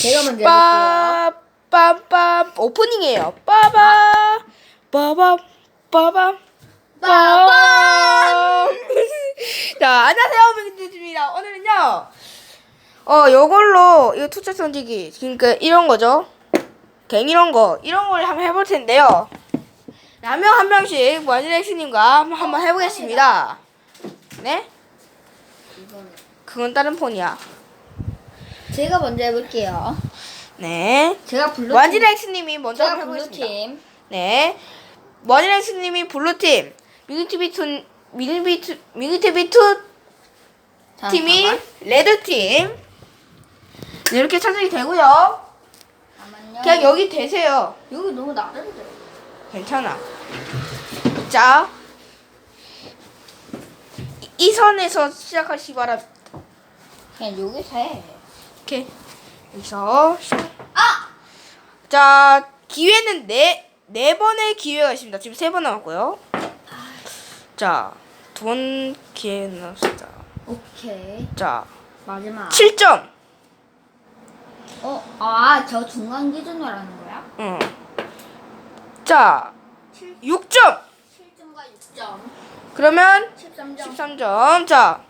제가 먼저 해볼게요. 빰빰빰 오프닝이에요. 빠바 빠밤 빠밤 빠밤! 자 안녕하세요 민규입니다. 오늘은요 어 요걸로 이거 투자 던지기 그러니까 이런 거죠. 갱 이런 거 이런 걸 한번 해볼 텐데요. 라면 한 명씩 와즈렉스님과 한번 해보겠습니다. 네? 그건 다른 폰이야. 제가 먼저 해볼게요. 네. 제가 블루 와즈렉스님이 먼저 제가 한번 블루 해보겠습니다. 팀. 네. 머니렉스님이 블루팀, 미그티비투, 미그티비투, 미그티비투 팀이 잠깐만. 레드팀. 네, 이렇게 설정이 되고요. 잠깐만요. 그냥 여기 되세요. 여기 너무 나른데. 괜찮아. 자. 이- 이 선에서 시작하시기 바랍니다. 그냥 여기서 해. 이렇게. 여기서. 아! 자, 기회는 네, 네 번의 기회가 있습니다. 지금 세 번 남았고요. 자, 두 번 기회 남았습니다. 오케이. 자, 마지막. 7점. 어, 아, 저 중간 기준으로 하는 거야? 응. 자, 6점. 7점과 6점. 그러면 13점. 13점. 자,